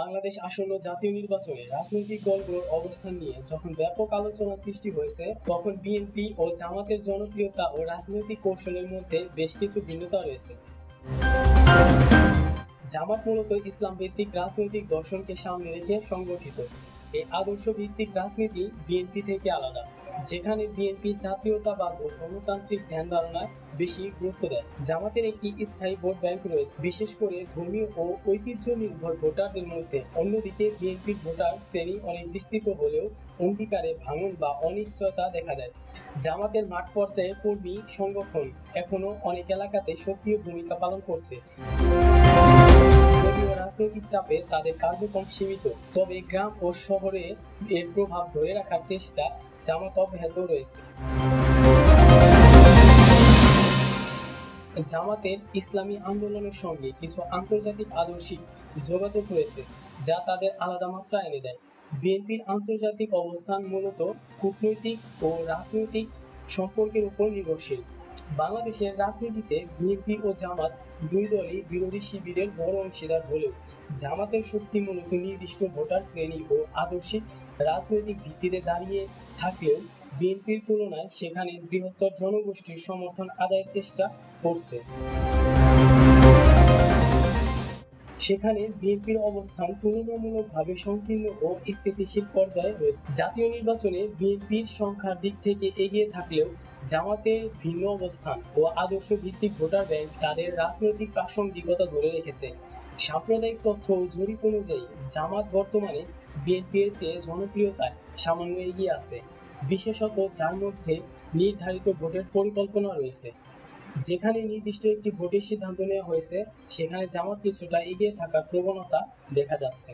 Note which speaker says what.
Speaker 1: বাংলাদেশ আসন্ন জাতীয় নির্বাচনে রাজনৈতিক দলগুলোর অবস্থান নিয়ে যখন ব্যাপক আলোচনা সৃষ্টি হয়েছে, তখন বিএনপি ও জামাতের জনপ্রিয়তা ও রাজনৈতিক কৌশলের মধ্যে বেশ কিছু ভিন্নতা রয়েছে। জামাত মূলত ইসলাম ভিত্তিক রাজনৈতিক দর্শনকে সামনে রেখে সংগঠিত। এই আদর্শ ভিত্তিক রাজনীতি বিএনপি থেকে আলাদা। যেখানে বিএনপি জাতীয়তাবাদ ও গণতান্ত্রিক ধ্যান ধারণায় বেশি গুরুত্ব দেয়। জামাতের একটি স্থায়ী ভোট ব্যাংক রয়েছে। বিশেষ করে ধর্মীয় ও ঐতিহ্য নির্ভর ভোটারদের মধ্যে অন্যদিকে বিএনপির ভোটার শ্রেণি অনেক বিস্তৃত হলেও অঙ্গীকারে ভাঙন বা অনিশ্চয়তা দেখা দেয়। জামাতের মাঠ পর্যায়ে কর্মী সংগঠন এখনও অনেক এলাকাতে সক্রিয় ভূমিকা পালন করছে। রাজনৈতিক চাপে তাদের কার্যক্রম সীমিত। তবে গ্রাম ও শহরে এর প্রভাব ধরে রাখার চেষ্টা জামাত অব্যাহত রয়েছে। জামাতের ইসলামী আন্দোলনের সঙ্গে কিছু আন্তর্জাতিক আদর্শিক যোগাযোগ রয়েছে, যা তাদের আলাদা মাত্রা এনে দেয়। বিএনপির আন্তর্জাতিক অবস্থান মূলত কূটনৈতিক ও রাজনৈতিক সম্পর্কের উপর নির্ভরশীল। বাংলাদেশের রাজনীতিতে বিএনপি ও জামাত দুই দলই বিরোধী শিবিরের বড় অংশীদার হলেও জামাতের শক্তি মূলত নির্দিষ্ট ভোটার শ্রেণি ও আদর্শিক রাজনৈতিক ভিত্তিতে দাঁড়িয়ে থাকলেও বিএনপির তুলনায় সেখানে বৃহত্তর জনগোষ্ঠীর সমর্থন আদায়ের চেষ্টা করছে। সেখানে বিএনপির অবস্থান তুলনামূলকভাবে সংকীর্ণ ও স্থিতিশীল পর্যায়ে রয়েছে। জাতীয় নির্বাচনে বিএনপির সংখ্যার দিক থেকে এগিয়ে থাকলেও জামাতের ভিন্ন অবস্থান ও আদর্শ ভিত্তিক ভোটার ব্যাংক তাদের রাজনৈতিক প্রাসঙ্গিকতা ধরে রেখেছে। সাম্প্রদায়িক তথ্য ও জরিপ অনুযায়ী, জামাত বর্তমানে বিএনপির চেয়ে জনপ্রিয়তায় সামান্য এগিয়ে আছে। বিশেষত যার মধ্যে নির্ধারিত ভোটের পরিকল্পনা রয়েছে। যেখানে নির্দিষ্ট একটি ভোটের সিদ্ধান্ত নেওয়া হয়েছে, সেখানে জামাত কিছুটা এগিয়ে থাকার প্রবণতা দেখা যাচ্ছে।